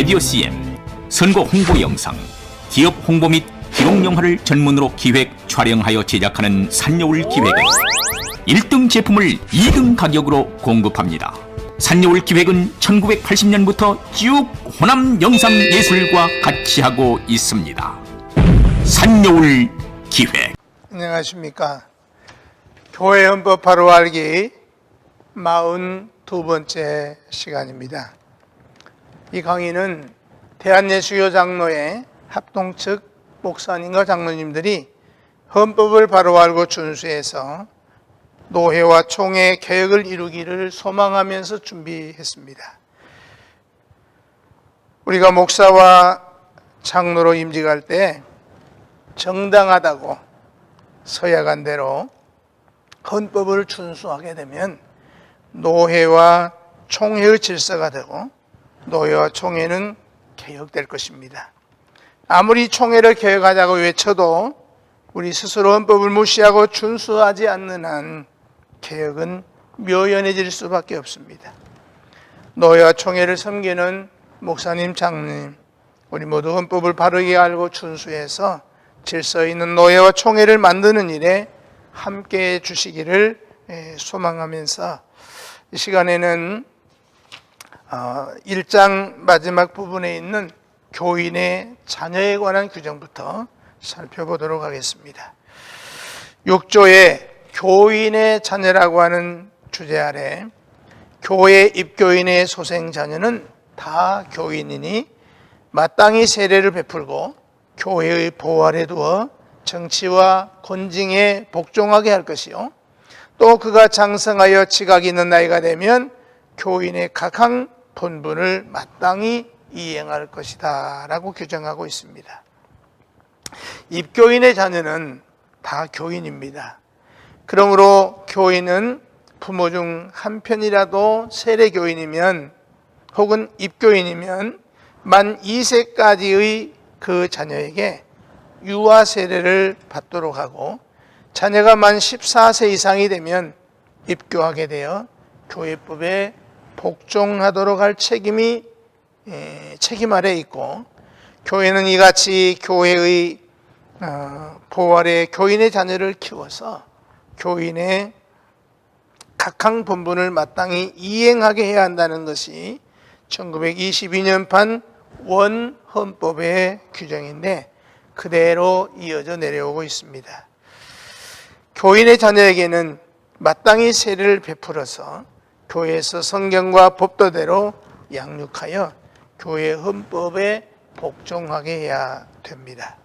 라디오 CM, 선거 홍보 영상, 기업 홍보 및 기록 영화를 전문으로 기획, 촬영하여 제작하는 산여울 기획은 1등 제품을 2등 가격으로 공급합니다. 산여울 기획은 1980년부터 쭉 호남 영상 예술과 같이 하고 있습니다. 산여울 기획. 안녕하십니까. 교회 헌법 바로 알기 42번째 시간입니다. 이 강의는 대한예수교 장로회 합동 측 목사님과 장로님들이 헌법을 바로 알고 준수해서 노회와 총회 개혁을 이루기를 소망하면서 준비했습니다. 우리가 목사와 장로로 임직할 때 정당하다고 서약한 대로 헌법을 준수하게 되면 노회와 총회의 질서가 되고 노회와 총회는 개혁될 것입니다. 아무리 총회를 개혁하자고 외쳐도 우리 스스로 헌법을 무시하고 준수하지 않는 한 개혁은 묘연해질 수밖에 없습니다. 노회와 총회를 섬기는 목사님, 장로님, 우리 모두 헌법을 바르게 알고 준수해서 질서 있는 노예와 총회를 만드는 일에 함께 해 주시기를 예, 소망하면서 이 시간에는 1장 마지막 부분에 있는 교인의 자녀에 관한 규정부터 살펴보도록 하겠습니다. 6조의 교인의 자녀라고 하는 주제 아래 교회 입교인의 소생 자녀는 다 교인이니 마땅히 세례를 베풀고 교회의 보호 아래 두어 정치와 권징에 복종하게 할 것이요. 또 그가 장성하여 지각이 있는 나이가 되면 교인의 각항 본분을 마땅히 이행할 것이다. 라고 규정하고 있습니다. 입교인의 자녀는 다 교인입니다. 그러므로 교인은 부모 중 한 편이라도 세례교인이면 혹은 입교인이면 만 2세까지의 그 자녀에게 유아 세례를 받도록 하고 자녀가 만 14세 이상이 되면 입교하게 되어 교회법에 복종하도록 할 책임이 에, 책임 아래 있고 교회는 이같이 교회의 어, 보호 아래 교인의 자녀를 키워서 교인의 각항 본분을 마땅히 이행하게 해야 한다는 것이 1922년판 원 헌법의 규정인데 그대로 이어져 내려오고 있습니다. 교인의 자녀에게는 마땅히 세례를 베풀어서 교회에서 성경과 법도대로 양육하여 교회 헌법에 복종하게 해야 됩니다.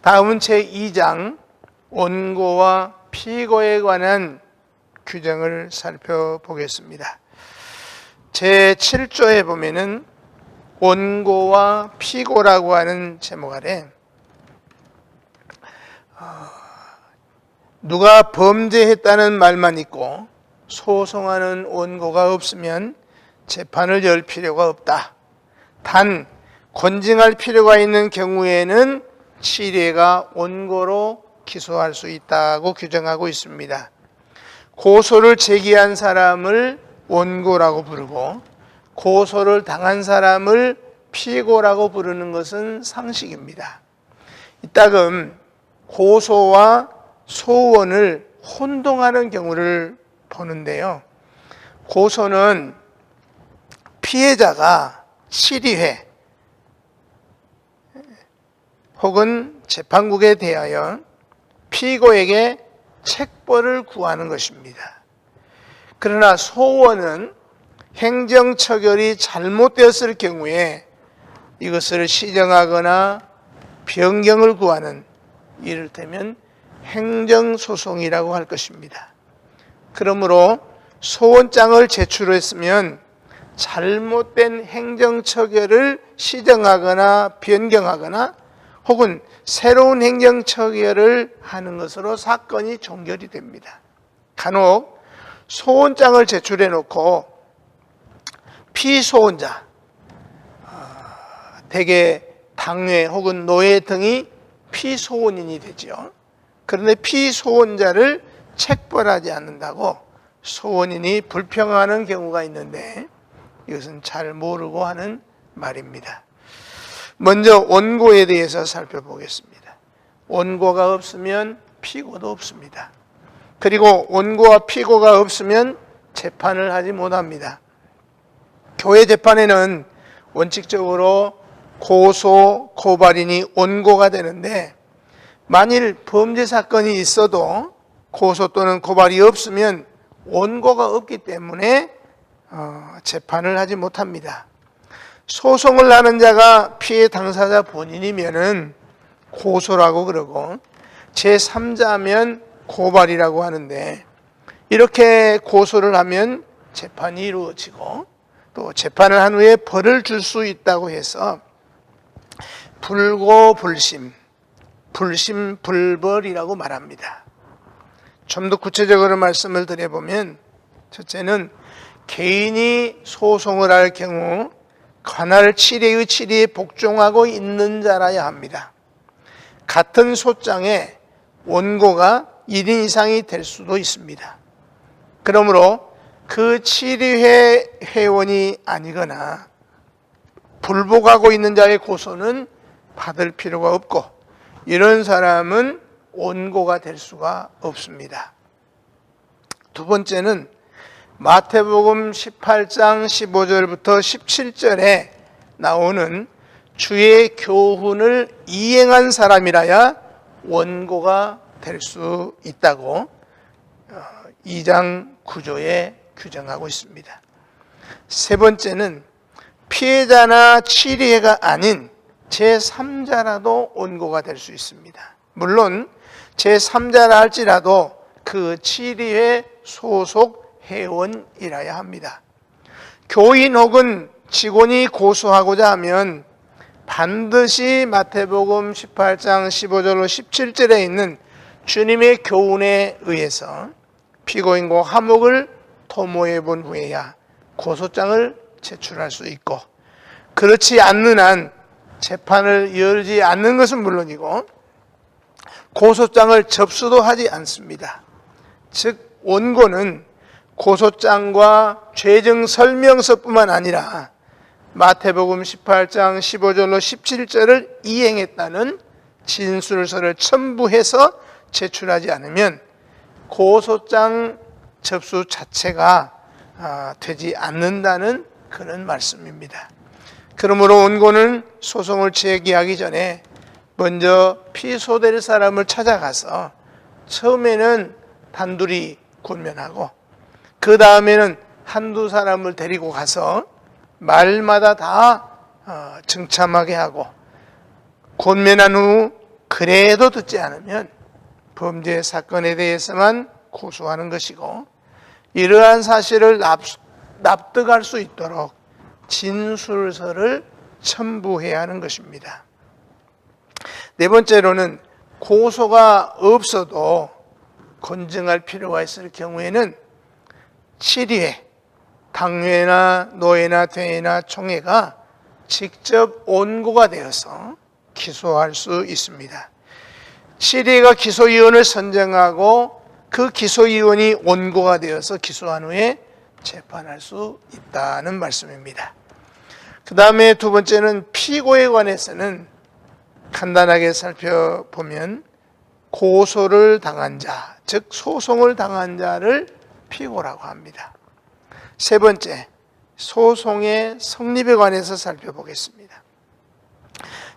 다음은 제 2장 원고와 피고에 관한 규정을 살펴보겠습니다. 제 7조에 보면은 원고와 피고라고 하는 제목 아래 어, 누가 범죄했다는 말만 있고 소송하는 원고가 없으면 재판을 열 필요가 없다. 단 권징할 필요가 있는 경우에는 치례가 원고로 기소할 수 있다고 규정하고 있습니다. 고소를 제기한 사람을 원고라고 부르고 고소를 당한 사람을 피고라고 부르는 것은 상식입니다. 이따금 고소와 소원을 혼동하는 경우를 보는데요. 고소는 피해자가 7회 혹은 재판국에 대하여 피고에게 책벌을 구하는 것입니다. 그러나 소원은 행정처결이 잘못되었을 경우에 이것을 시정하거나 변경을 구하는 이를테면 행정소송이라고 할 것입니다. 그러므로 소원장을 제출했으면 잘못된 행정처결을 시정하거나 변경하거나 혹은 새로운 행정처결을 하는 것으로 사건이 종결이 됩니다. 간혹 소원장을 제출해 놓고 피소원자, 아, 대개 당회 혹은 노예 등이 피소원인이 되죠. 그런데 피소원자를 책벌하지 않는다고 소원인이 불평하는 경우가 있는데 이것은 잘 모르고 하는 말입니다. 먼저 원고에 대해서 살펴보겠습니다. 원고가 없으면 피고도 없습니다. 그리고 원고와 피고가 없으면 재판을 하지 못합니다. 교회 재판에는 원칙적으로 고소, 고발인이 원고가 되는데 만일 범죄 사건이 있어도 고소 또는 고발이 없으면 원고가 없기 때문에 어, 재판을 하지 못합니다. 소송을 하는 자가 피해 당사자 본인이면은 고소라고 그러고 제3자면 고발이라고 하는데 이렇게 고소를 하면 재판이 이루어지고 또 재판을 한 후에 벌을 줄 수 있다고 해서 불고불심, 불심불벌이라고 말합니다. 좀 더 구체적으로 말씀을 드려보면 첫째는 개인이 소송을 할 경우 관할 치리의 치리에 복종하고 있는 자라야 합니다. 같은 소장에 원고가 1인 이상이 될 수도 있습니다. 그러므로 그 치리회 회원이 아니거나 불복하고 있는 자의 고소는 받을 필요가 없고 이런 사람은 원고가 될 수가 없습니다. 두 번째는 마태복음 18장 15절부터 17절에 나오는 주의 교훈을 이행한 사람이라야 원고가 될 수 있다고 2장 9조에 규정하고 있습니다. 세 번째는 피해자나 치리해가 아닌 제3자라도 원고가 될 수 있습니다. 물론 제3자라 할지라도 그 치리회 소속 회원이라야 합니다. 교인 혹은 직원이 고소하고자 하면 반드시 마태복음 18장 15절로 17절에 있는 주님의 교훈에 의해서 피고인과 화목을 토모해 본 후에야 고소장을 제출할 수 있고 그렇지 않는 한 재판을 열지 않는 것은 물론이고 고소장을 접수도 하지 않습니다. 즉 원고는 고소장과 죄정 설명서뿐만 아니라 마태복음 18장 15절로 17절을 이행했다는 진술서를 첨부해서 제출하지 않으면 고소장 접수 자체가 아, 되지 않는다는 그런 말씀입니다. 그러므로 원고는 소송을 제기하기 전에 먼저 피소될 사람을 찾아가서 처음에는 단둘이 권면하고 그 다음에는 한두 사람을 데리고 가서 말마다 다 어, 증참하게 하고 권면한 후 그래도 듣지 않으면 범죄 사건에 대해서만 고소하는 것이고 이러한 사실을 납, 납득할 수 있도록 진술서를 첨부해야 하는 것입니다. 네 번째로는 고소가 없어도 검증할 필요가 있을 경우에는 치리회, 당회나 노회나 대회나 총회가 직접 원고가 되어서 기소할 수 있습니다. 치리회가 기소위원을 선정하고 그 기소위원이 원고가 되어서 기소한 후에 재판할 수 있다는 말씀입니다. 그 다음에 두 번째는 피고에 관해서는 간단하게 살펴보면 고소를 당한 자, 즉 소송을 당한 자를 피고라고 합니다. 세 번째, 소송의 성립에 관해서 살펴보겠습니다.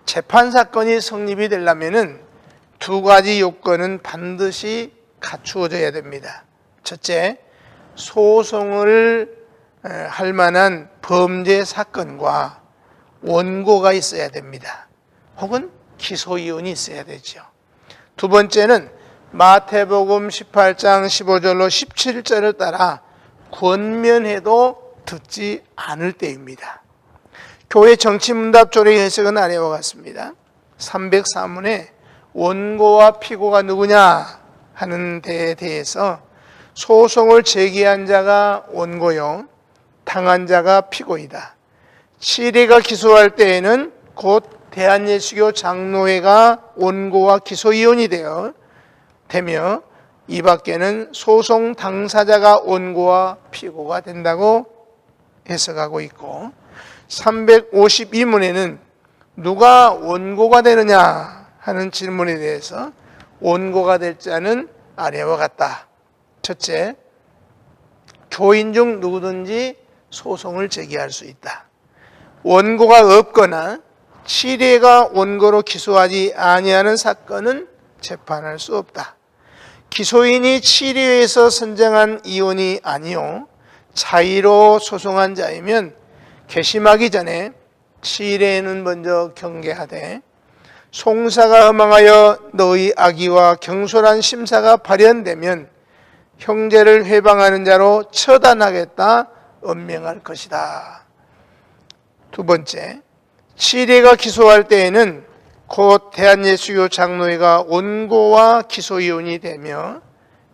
재판 사건이 성립이 되려면은 두 가지 요건은 반드시 갖추어져야 됩니다. 첫째, 소송을 할 만한 범죄 사건과 원고가 있어야 됩니다. 혹은 기소위원이 있어야 되죠. 두 번째는 마태복음 18장 15절로 17절을 따라 권면해도 듣지 않을 때입니다. 교회 정치문답 조례 해석은 아래와 같습니다. 303문에 원고와 피고가 누구냐 하는 데에 대해서 소송을 제기한 자가 원고요, 당한 자가 피고이다. 시리가 기소할 때에는 곧 대한예수교 장로회가 원고와 기소위원이 되어 되며 이 밖에는 소송 당사자가 원고와 피고가 된다고 해석하고 있고 352문에는 누가 원고가 되느냐 하는 질문에 대해서 원고가 될 자는 아래와 같다. 첫째, 교인 중 누구든지 소송을 제기할 수 있다. 원고가 없거나 치례가 원고로 기소하지 아니하는 사건은 재판할 수 없다. 기소인이 치례에서 선정한 이혼이 아니요 자의로 소송한 자이면 개심하기 전에 치례는 먼저 경계하되 송사가 허망하여 너희 악의와 경솔한 심사가 발현되면 형제를 회방하는 자로 처단하겠다 엄명할 것이다. 두 번째, 치례가 기소할 때에는 곧 대한예수교 장로회가 원고와 기소이혼이 되며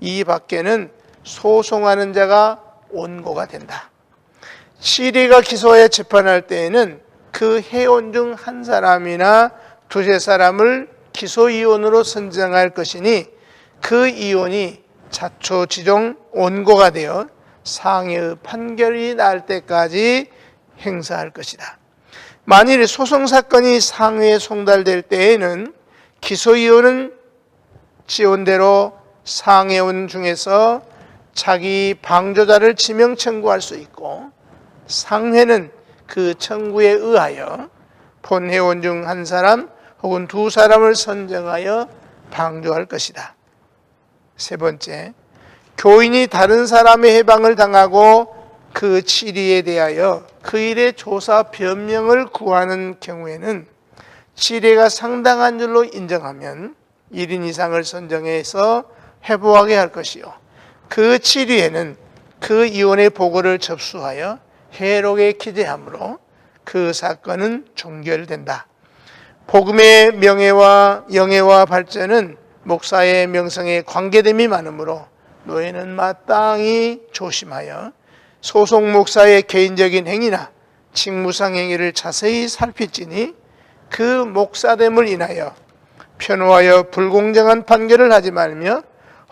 이 밖에는 소송하는 자가 원고가 된다. 치례가 기소하여 재판할 때에는 그 회원 중 한 사람이나 두세 사람을 기소이혼으로 선정할 것이니 그 이혼이 자초지종 원고가 되어 상해의 판결이 날 때까지 행사할 것이다. 만일 소송 사건이 상회에 송달될 때에는 기소이혼은 지원대로 상해원 중에서 자기 방조자를 지명 청구할 수 있고 상회는 그 청구에 의하여 본회원 중 한 사람 혹은 두 사람을 선정하여 방조할 것이다. 세 번째, 교인이 다른 사람의 해방을 당하고 그 치리에 대하여 그 일의 조사 변명을 구하는 경우에는 치리가 상당한 줄로 인정하면 1인 이상을 선정해서 회부하게 할 것이요. 그 치리에는 그 이혼의 보고를 접수하여 해록에 기재하므로 그 사건은 종결된다. 복음의 명예와 영예와 발전은 목사의 명성에 관계됨이 많으므로 노예는 마땅히 조심하여 소속 목사의 개인적인 행위나 직무상 행위를 자세히 살필지니 그 목사됨을 인하여 편호하여 불공정한 판결을 하지 말며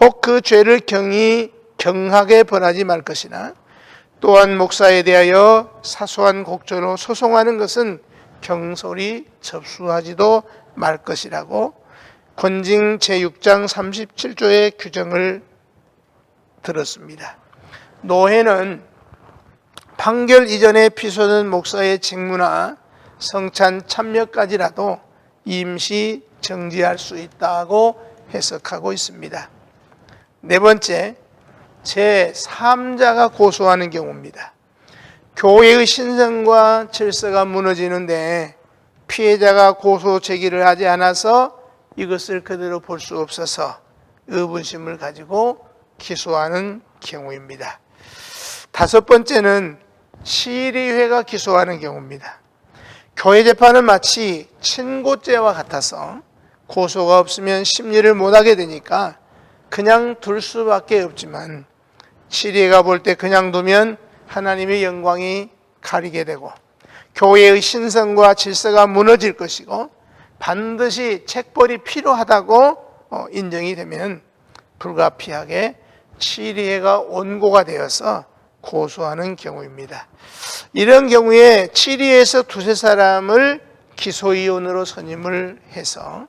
혹 그 죄를 경히 경하게 벌하지 말 것이나 또한 목사에 대하여 사소한 곡조로 소송하는 것은 경솔히 접수하지도 말 것이라고 권징 제6장 37조의 규정을 들었습니다. 노회는 판결 이전에 피소는 목사의 직무나 성찬 참여까지라도 임시 정지할 수 있다고 해석하고 있습니다. 네 번째, 제3자가 고소하는 경우입니다. 교회의 신성과 질서가 무너지는데 피해자가 고소 제기를 하지 않아서 이것을 그대로 볼 수 없어서 의문심을 가지고 기소하는 경우입니다. 다섯 번째는 시리회가 기소하는 경우입니다. 교회 재판은 마치 친고죄와 같아서 고소가 없으면 심리를 못하게 되니까 그냥 둘 수밖에 없지만 시리회가 볼 때 그냥 두면 하나님의 영광이 가리게 되고 교회의 신성과 질서가 무너질 것이고 반드시 책벌이 필요하다고 어, 인정이 되면 불가피하게 치리회가 원고가 되어서 고소하는 경우입니다. 이런 경우에 치리에서 두세 사람을 기소이혼으로 선임을 해서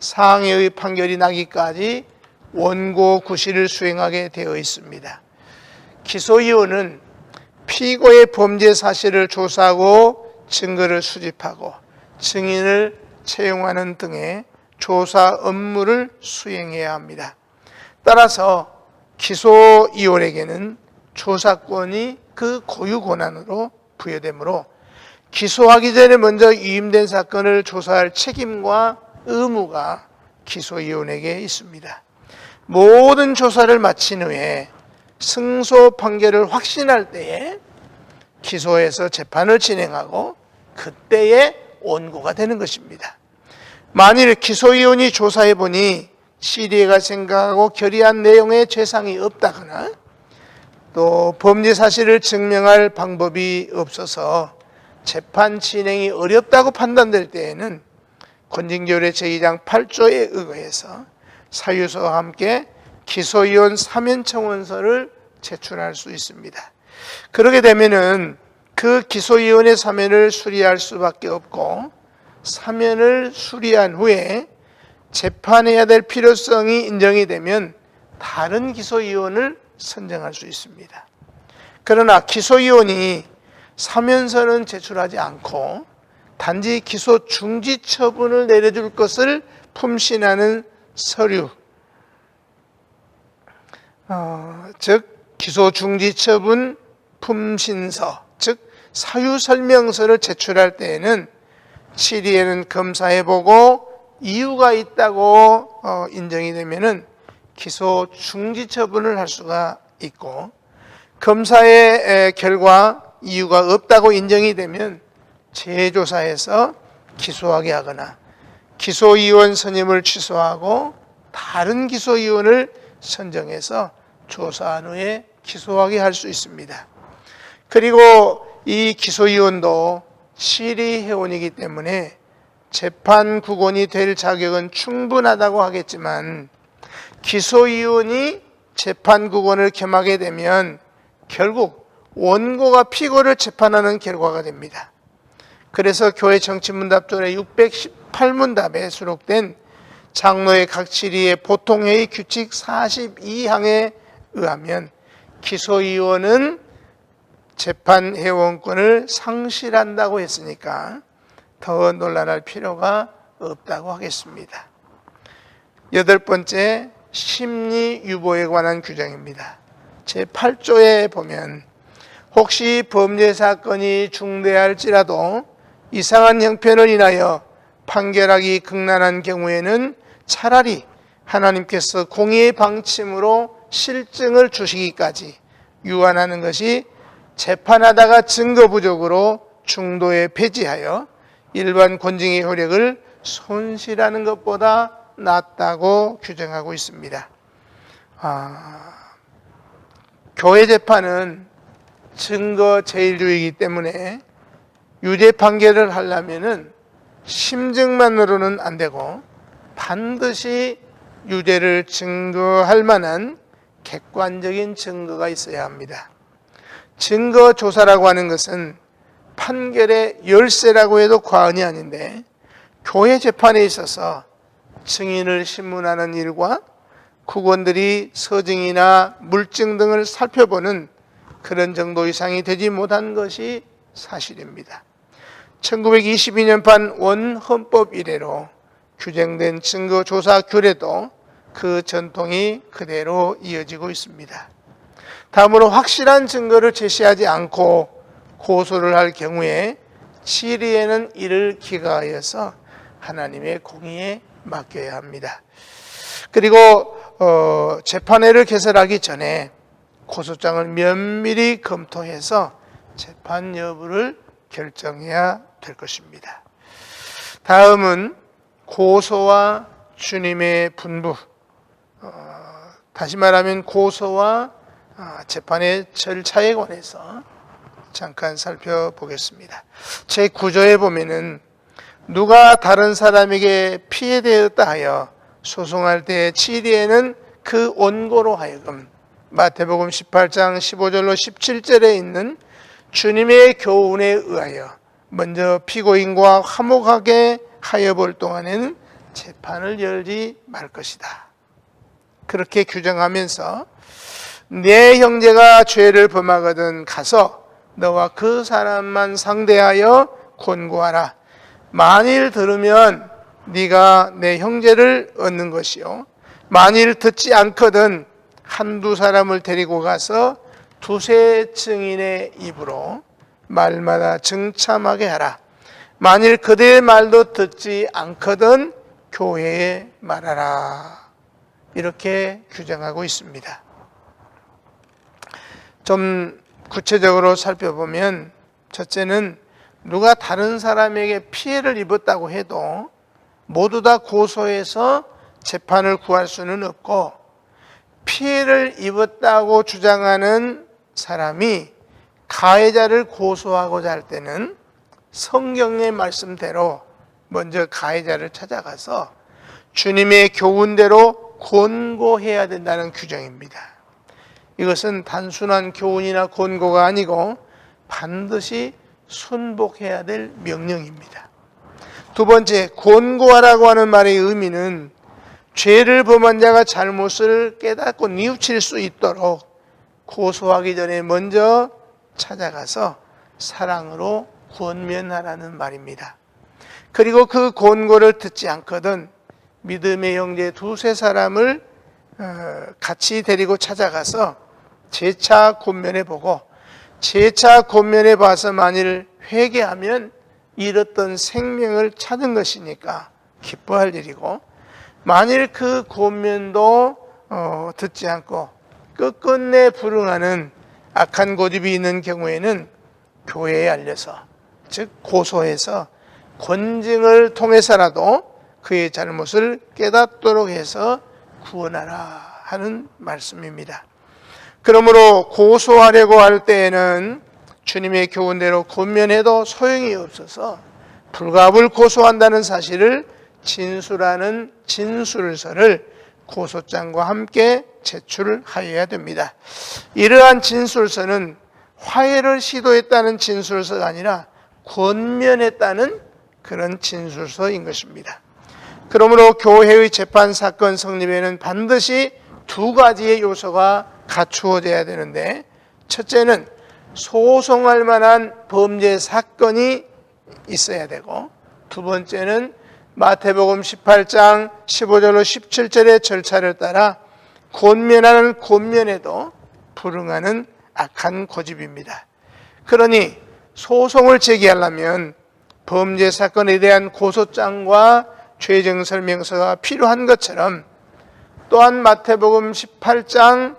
상해의 판결이 나기까지 원고 구실을 수행하게 되어 있습니다. 기소이혼은 피고의 범죄 사실을 조사하고 증거를 수집하고 증인을 채용하는 등의 조사 업무를 수행해야 합니다. 따라서 기소이혼에게는 조사권이 그 고유 권한으로 부여되므로 기소하기 전에 먼저 위임된 사건을 조사할 책임과 의무가 기소위원에게 있습니다. 모든 조사를 마친 후에 승소 판결을 확신할 때에 기소해서 재판을 진행하고 그때에 원고가 되는 것입니다. 만일 기소위원이 조사해 보니 시리가 생각하고 결의한 내용의 죄상이 없다거나 또 범죄 사실을 증명할 방법이 없어서 재판 진행이 어렵다고 판단될 때에는 권징조례 제2장 8조에 의거해서 사유서와 함께 기소위원 사면청원서를 제출할 수 있습니다. 그렇게 되면은 그 기소위원회 사면을 수리할 수밖에 없고 사면을 수리한 후에 재판해야 될 필요성이 인정이 되면 다른 기소위원을 선정할 수 있습니다. 그러나 기소위원이 사면서는 제출하지 않고 단지 기소 중지 처분을 내려줄 것을 품신하는 서류, 어, 즉 기소 중지 처분 품신서, 즉 사유 설명서를 제출할 때에는 7위에는 검사해 보고 이유가 있다고 어, 인정이 되면은 기소 중지 처분을 할 수가 있고 검사의 에, 결과 이유가 없다고 인정이 되면 재조사해서 기소하게 하거나 기소위원 선임을 취소하고 다른 기소위원을 선정해서 조사한 후에 기소하게 할 수 있습니다. 그리고 이 기소위원도 실의 회원이기 때문에 재판 구건이 될 자격은 충분하다고 하겠지만 기소위원이 재판 구건을 겸하게 되면 결국 원고가 피고를 재판하는 결과가 됩니다. 그래서 교회 정치문답전의 618문답에 수록된 장로의 각치리의 보통회의 규칙 42항에 의하면 기소위원은 재판 회원권을 상실한다고 했으니까 더 논란할 필요가 없다고 하겠습니다. 여덟 번째 심리 유보에 관한 규정입니다. 제 8조에 보면 혹시 범죄 사건이 중대할지라도 이상한 형편을 인하여 판결하기 극난한 경우에는 차라리 하나님께서 공의의 방침으로 실증을 주시기까지 유한하는 것이 재판하다가 증거 부족으로 중도에 폐지하여 일반 권징의 효력을 손실하는 것보다 낫다고 규정하고 있습니다. 아, 교회 재판은 증거 제일주의이기 때문에 유죄 판결을 하려면은 심증만으로는 안 되고 반드시 유죄를 증거할 만한 객관적인 증거가 있어야 합니다. 증거 조사라고 하는 것은 판결의 열쇠라고 해도 과언이 아닌데 교회 재판에 있어서 증인을 신문하는 일과 국원들이 서증이나 물증 등을 살펴보는 그런 정도 이상이 되지 못한 것이 사실입니다. 1922년판 원헌법 이래로 규정된 증거조사 규례도 그 전통이 그대로 이어지고 있습니다. 다음으로 확실한 증거를 제시하지 않고 고소를 할 경우에 치리에는 이를 기가하여서 하나님의 공의에 맡겨야 합니다. 그리고 어, 재판회를 개설하기 전에 고소장을 면밀히 검토해서 재판 여부를 결정해야 될 것입니다. 다음은 고소와 주님의 분부. 어, 다시 말하면 고소와 아, 재판의 절차에 관해서 잠깐 살펴보겠습니다. 제 구조에 보면은 누가 다른 사람에게 피해되었다 하여 소송할 때 치리에는 그 원고로 하여금 마태복음 18장 15절로 17절에 있는 주님의 교훈에 의하여 먼저 피고인과 화목하게 하여 볼 동안에는 재판을 열지 말 것이다. 그렇게 규정하면서 내 형제가 죄를 범하거든 가서 너와 그 사람만 상대하여 권고하라. 만일 들으면 네가 내 형제를 얻는 것이요. 만일 듣지 않거든 한두 사람을 데리고 가서 두세 증인의 입으로 말마다 증참하게 하라. 만일 그대의 말도 듣지 않거든 교회에 말하라. 이렇게 규정하고 있습니다. 좀 구체적으로 살펴보면 첫째는 누가 다른 사람에게 피해를 입었다고 해도 모두 다 고소해서 재판을 구할 수는 없고 피해를 입었다고 주장하는 사람이 가해자를 고소하고자 할 때는 성경의 말씀대로 먼저 가해자를 찾아가서 주님의 교훈대로 권고해야 된다는 규정입니다. 이것은 단순한 교훈이나 권고가 아니고 반드시 순복해야 될 명령입니다. 두 번째, 권고하라고 하는 말의 의미는 죄를 범한 자가 잘못을 깨닫고 뉘우칠 수 있도록 고소하기 전에 먼저 찾아가서 사랑으로 권면하라는 말입니다. 그리고 그 권고를 듣지 않거든 믿음의 형제 두세 사람을 어, 같이 데리고 찾아가서 재차 권면해 보고 재차 권면해 봐서 만일 회개하면 잃었던 생명을 찾은 것이니까 기뻐할 일이고 만일 그 권면도 어, 듣지 않고 끝끝내 불응하는 악한 고집이 있는 경우에는 교회에 알려서 즉 고소해서 권징을 통해서라도 그의 잘못을 깨닫도록 해서 구원하라 하는 말씀입니다. 그러므로 고소하려고 할 때에는 주님의 교훈대로 권면해도 소용이 없어서 불갑을 고소한다는 사실을 진술하는 진술서를 고소장과 함께 제출하여야 됩니다. 이러한 진술서는 화해를 시도했다는 진술서가 아니라 권면했다는 그런 진술서인 것입니다. 그러므로 교회의 재판 사건 성립에는 반드시 두 가지의 요소가 갖추어져야 되는데 첫째는 소송할 만한 범죄 사건이 있어야 되고 두 번째는 마태복음 18장 15절로 17절의 절차를 따라 권면하는 권면에도 불응하는 악한 고집입니다. 그러니 소송을 제기하려면 범죄 사건에 대한 고소장과 죄정 설명서가 필요한 것처럼 또한 마태복음 18장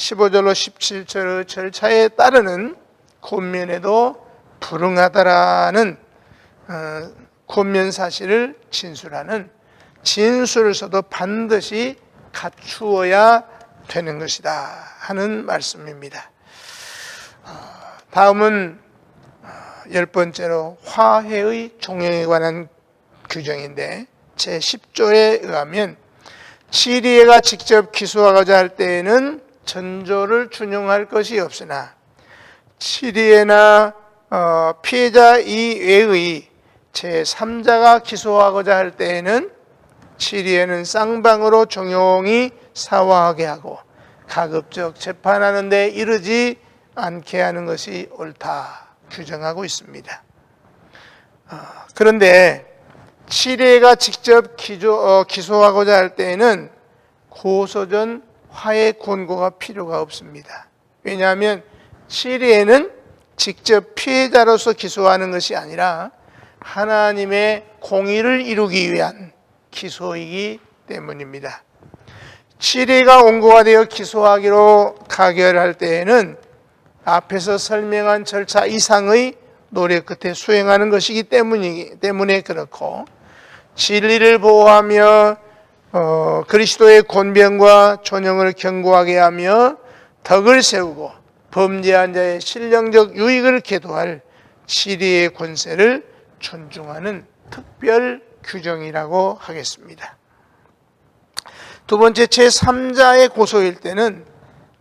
15절로 17절의 절차에 따르는 권면에도 불응하다라는 어, 권면 사실을 진술하는 진술서도 반드시 갖추어야 되는 것이다 하는 말씀입니다. 어, 다음은 어, 열 번째로 화해의 종영에 관한 규정인데 제 10조에 의하면 치리에가 직접 기소하고자 할 때에는 전조를 준용할 것이 없으나 치리에나 어, 피해자 이외의 제3자가 기소하고자 할 때에는 치리에는 쌍방으로 종용이 사화하게 하고 가급적 재판하는 데 이르지 않게 하는 것이 옳다 규정하고 있습니다. 어, 그런데 치리에가 직접 어, 기소 하고자 할 때에는 고소전 화해 권고가 필요가 없습니다. 왜냐하면 치리에는 직접 피해자로서 기소하는 것이 아니라 하나님의 공의를 이루기 위한 기소이기 때문입니다. 치리가 원고가 되어 기소하기로 가결할 때에는 앞에서 설명한 절차 이상의 노력 끝에 수행하는 것이기 때문이, 때문에 그렇고 진리를 보호하며 어, 그리스도의 권변과 존영을 견고하게 하며 덕을 세우고 범죄한 자의 신령적 유익을 계도할 시리의 권세를 존중하는 특별 규정이라고 하겠습니다. 두 번째 제3자의 고소일 때는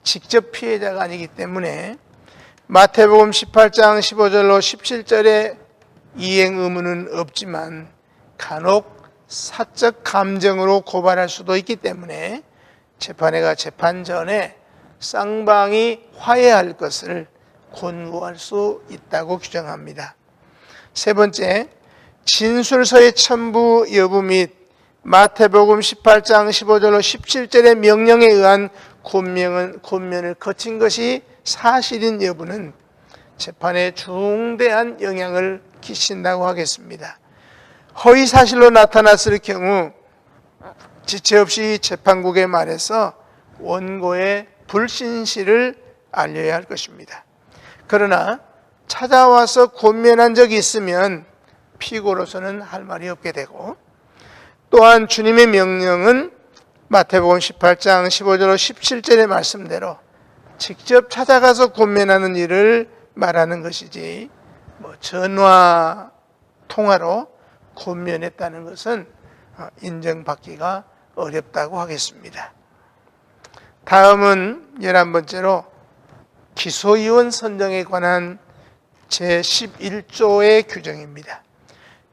직접 피해자가 아니기 때문에 마태복음 18장 15절로 17절에 이행 의무는 없지만 간혹 사적 감정으로 고발할 수도 있기 때문에 재판회가 재판 전에 쌍방이 화해할 것을 권고할 수 있다고 규정합니다. 세 번째, 진술서의 첨부 여부 및 마태복음 18장 15절로 17절의 명령에 의한 권명은, 권면을 거친 것이 사실인 여부는 재판에 중대한 영향을 끼친다고 하겠습니다. 허위 사실로 나타났을 경우 지체 없이 재판국에 말해서 원고의 불신실을 알려야 할 것입니다. 그러나 찾아와서 권면한 적이 있으면 피고로서는 할 말이 없게 되고 또한 주님의 명령은 마태복음 18장 15절 17절의 말씀대로 직접 찾아가서 권면하는 일을 말하는 것이지 뭐 전화 통화로 권면했다는 것은 어, 인정받기가 어렵다고 하겠습니다. 다음은 열한 번째로 기소의원 선정에 관한 제11조의 규정입니다.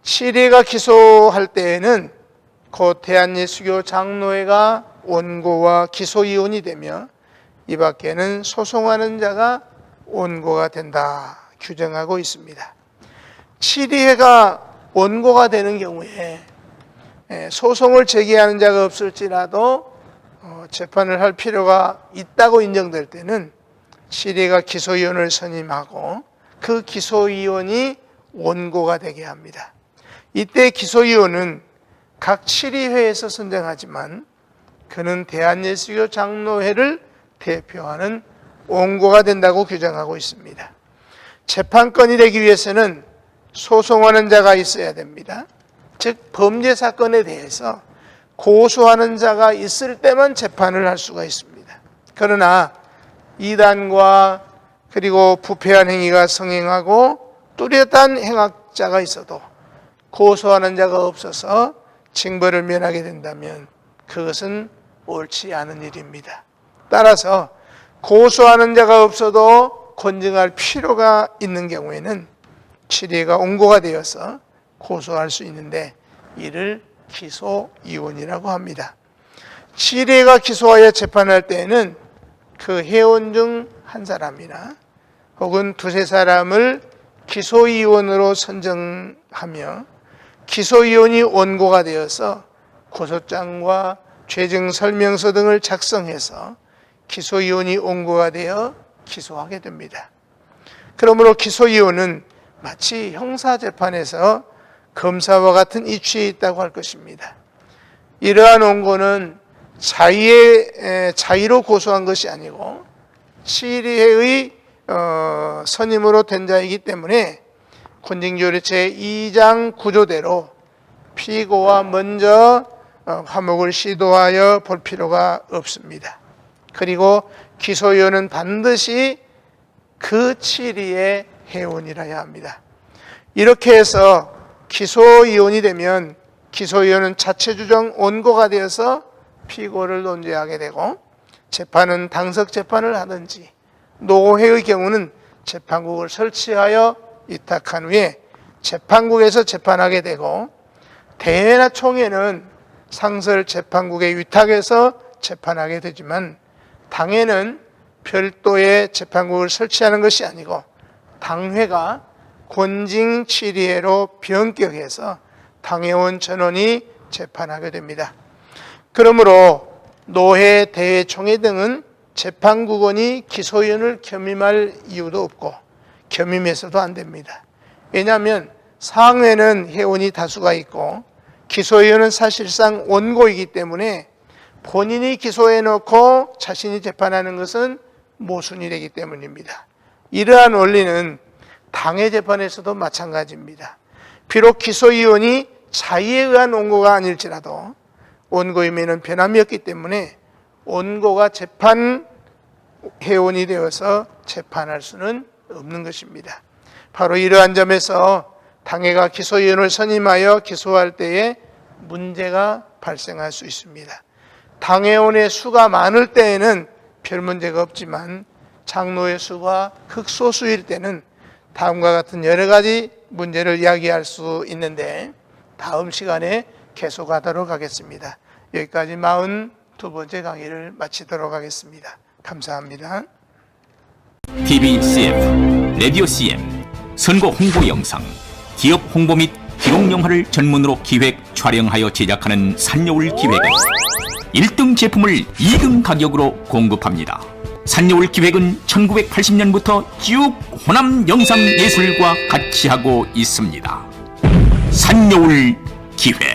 치리가 기소할 때에는 곧 대한예수교 장로회가 원고와 기소이원이 되며 이 밖에는 소송하는 자가 원고가 된다 규정하고 있습니다. 치리회가 원고가 되는 경우에 예, 소송을 제기하는 자가 없을지라도 어, 재판을 할 필요가 있다고 인정될 때는 시리가 기소위원을 선임하고 그 기소위원이 원고가 되게 합니다. 이때 기소위원은 각 치리회에서 선정하지만 그는 대한예수교 장로회를 대표하는 원고가 된다고 규정하고 있습니다. 재판건이 되기 위해서는 소송하는 자가 있어야 됩니다. 즉 범죄 사건에 대해서 고소하는 자가 있을 때만 재판을 할 수가 있습니다. 그러나 이단과 그리고 부패한 행위가 성행하고 뚜렷한 행악자가 있어도 고소하는 자가 없어서 징벌을 면하게 된다면 그것은 옳지 않은 일입니다. 따라서 고소하는 자가 없어도 권증할 필요가 있는 경우에는 치리가 온고가 되어서 고소할 수 있는데 이를 기소이원이라고 합니다. 치리가 기소하여 재판할 때에는 그 회원 중 한 사람이나 혹은 두세 사람을 기소이원으로 선정하며 기소이원이 원고가 되어서 고소장과 죄증 설명서 등을 작성해서 기소이원이 원고가 되어 기소하게 됩니다. 그러므로 기소이원은 마치 형사재판에서 검사와 같은 이치에 있다고 할 것입니다. 이러한 원고는 자의의 자의로 고소한 것이 아니고 치리회의 어, 선임으로 된 자이기 때문에 군징조례 제2장 구조대로 피고와 먼저 어, 화목을 시도하여 볼 필요가 없습니다. 그리고 기소위원은 반드시 그 치리의 회원이라야 합니다. 이렇게 해서 기소위원이 되면 기소위원은 자체주정 원고가 되어서 피고를 논죄하게 되고 재판은 당석 재판을 하든지 노회의 경우는 재판국을 설치하여 위탁한 후에 재판국에서 재판하게 되고 대회나 총회는 상설 재판국에 위탁해서 재판하게 되지만 당회는 별도의 재판국을 설치하는 것이 아니고 당회가 권징 치리회로 변격해서 당회원 전원이 재판하게 됩니다. 그러므로 노회, 대회, 총회 등은 재판국원이 기소위원을 겸임할 이유도 없고 겸임해서도 안 됩니다. 왜냐하면 상회는 회원이 다수가 있고 기소위원은 사실상 원고이기 때문에 본인이 기소해 놓고 자신이 재판하는 것은 모순이 되기 때문입니다. 이러한 원리는 당해 재판에서도 마찬가지입니다. 비록 기소위원이 자의에 의한 원고가 아닐지라도 원고임에는 변함이 없기 때문에 원고가 재판 회원이 되어서 재판할 수는 없는 것입니다. 바로 이러한 점에서 당회가 기소위원을 선임하여 기소할 때에 문제가 발생할 수 있습니다. 당회원의 수가 많을 때에는 별 문제가 없지만 장로의 수가 극소수일 때는 다음과 같은 여러 가지 문제를 이야기할 수 있는데 다음 시간에 계속하도록 하겠습니다. 여기까지 42번째 강의를 마치도록 하겠습니다. 감사합니다. TV CF, 라디오 CM, 선거 홍보 영상, 기업 홍보 및 기록 영화를 전문으로 기획, 촬영하여 제작하는 산여울 기획은 1등 제품을 2등 가격으로 공급합니다. 산여울 기획은 1980년부터 쭉 호남 영상 예술과 같이 하고 있습니다. 산여울 기획